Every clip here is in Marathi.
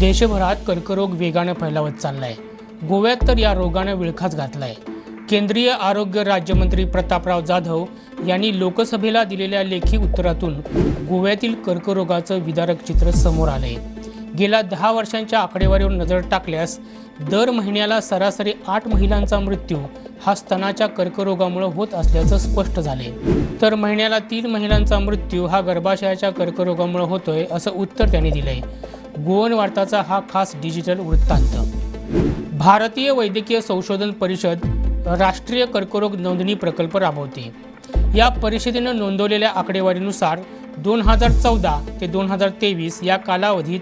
देशभरात कर्करोग वेगानं फैलावत चाललाय. गोव्यात तर या रोगानं विळखाच घातलाय. केंद्रीय आरोग्य राज्यमंत्री प्रतापराव जाधव यांनी लोकसभेला दिलेल्या लेखी उत्तरातून गोव्यातील कर्करोगाचं विदारक चित्र समोर आलंय. गेल्या दहा वर्षांच्या आकडेवारीवर नजर टाकल्यास दर महिन्याला सरासरी आठ महिलांचा मृत्यू हा स्तनाच्या कर्करोगामुळे होत असल्याचं स्पष्ट झाले तर महिन्याला तीन महिलांचा मृत्यू हा गर्भाशयाच्या कर्करोगामुळे होतोय असं उत्तर त्यांनी दिलंय. गोवन वार्ताचा हा खास डिजिटल वृत्तांत. भारतीय वैद्यकीय संशोधन परिषद राष्ट्रीय कर्करोग नोंदणी प्रकल्प राबवते. या परिषदेनं नोंदवलेल्या आकडेवारीनुसार दोन हजार चौदा ते दोन हजार तेवीस या कालावधीत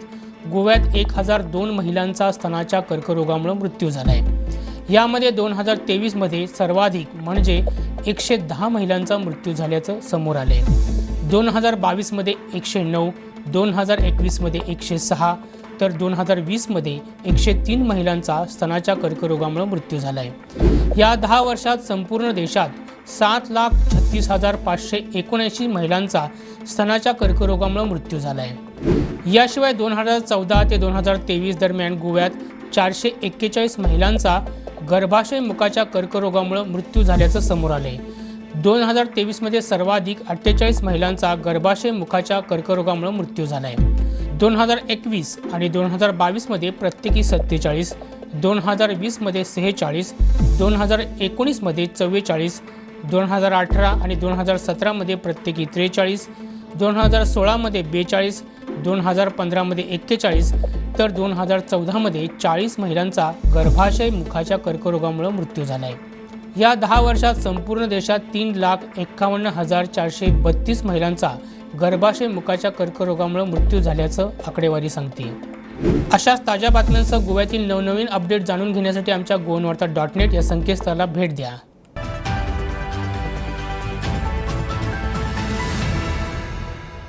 गोव्यात एक हजार दोन महिलांचा स्तनाच्या कर्करोगामुळे मृत्यू झाला आहे यामध्ये दोन हजार तेवीसमध्ये सर्वाधिक म्हणजे एकशे दहा महिलांचा मृत्यू झाल्याचं समोर आलं आहे दोन हजार बावीसमध्ये एकशे नऊ दोन हजार एकवीसमध्ये एकशे सहा तर दोन हजार वीसमध्ये एकशे तीन महिलांचा स्तनाच्या कर्करोगामुळे मृत्यू झाला आहे या दहा वर्षात संपूर्ण देशात सात लाख छत्तीस हजार पाचशे एकोणऐंशी महिलांचा स्तनाच्या कर्करोगामुळे मृत्यू झाला आहे याशिवाय दोन हजार चौदा ते दोन हजार तेवीस दरम्यान गोव्यात चारशे एक्केचाळीस महिलांचा गर्भाशय मुखाच्या कर्करोगामुळे मृत्यू झाल्याचं समोर आलं आहे दोन हजार तेवीसमध्ये सर्वाधिक अठ्ठेचाळीस महिलांचा गर्भाशय मुखाच्या कर्करोगामुळे मृत्यू झाला आहे दोन हजार एकवीस आणि दोन हजार बावीसमध्ये प्रत्येकी सत्तेचाळीस दोन हजार वीसमध्ये सेहेचाळीस दोन हजार एकोणीसमध्ये चव्वेचाळीस दोन हजार अठरा आणि दोन हजार सतरामध्ये प्रत्येकी त्रेचाळीस दोन हजार सोळामध्ये बेचाळीस दोन हजार पंधरामध्ये एक्केचाळीस तर दोन हजार चौदामध्ये चाळीस महिलांचा गर्भाशय मुखाच्या कर्करोगामुळे मृत्यू झाला आहे या दहा वर्षात संपूर्ण देशात तीन लाख एक्कावन्न हजार चारशे बत्तीस महिलांचा गर्भाशय मुखाच्या कर्करोगामुळे मृत्यू झाल्याचं आकडेवारी सांगते. अशाच ताज्या बातम्यांसह गोव्यातील नवनवीन अपडेट जाणून घेण्यासाठी आमच्या गोवनवार्ता डॉट नेट या संकेतस्थळाला भेट द्या.